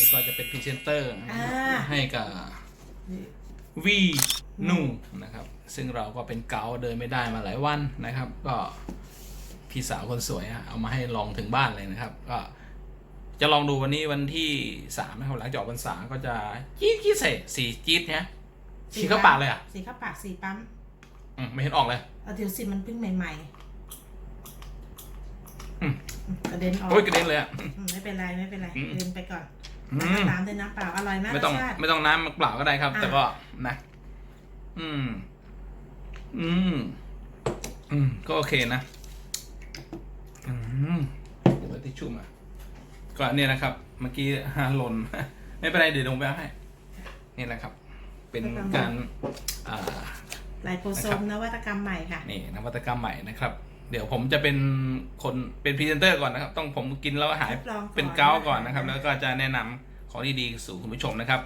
นี้ก็จะเป็นพรีเซนเตอร์อ่า ให้กับนี่วีนูนะครับ ซึ่งเราก็เป็นเกาต์เดินไม่ได้มาหลายวันนะครับ ก็พี่สาวคนสวยอะเอามาให้ลองถึงบ้านเลยนะครับ ก็จะลองดูวันนี้วันที่สามนะครับหลังจากออกพรรษาก็จะจี๊ดจี๊ดใส่สีจี๊ดเนี่ยฉีดเข้าปากเลยอะสีเข้าปากสีปั๊มอืมไม่เห็นออกเลย เอาเดี๋ยวสิมันเพิ่งใหม่อืมๆกระเด็นออกโอ้ยกระเด็นเลยอะ อืมไม่เป็นไรไม่เป็นไรอืม เดินไปก่อน อืมน้ำด้วยน้ำเปล่าอร่อยมากไม่ต้อง รสชาติไม่ต้องน้ำเปล่าก็ได้ครับ อะ แต่ก็นะ อืม อืม อืม ก็โอเคนะ อืมเดี๋ยวไปทิชชู่มา ก็เนี่ยนะครับ เมื่อกี้ฮาหล่น ไม่เป็นไรเดี๋ยวลงไปเอาให้ นี่แหละครับ เป็นการ อ่าไลโปโซมนวัตกรรมใหม่ค่ะ นี่นวัตกรรมใหม่นะครับ เดี๋ยวผมจะเป็นคนเป็นพรีเซนเตอร์ก่อนนะครับ ต้องผมกินแล้วหายทดลองก่อนเป็นเกาต์ก่อนนะครับ แล้วก็จะแนะนำของดีๆสู่คุณผู้ชมนะครับ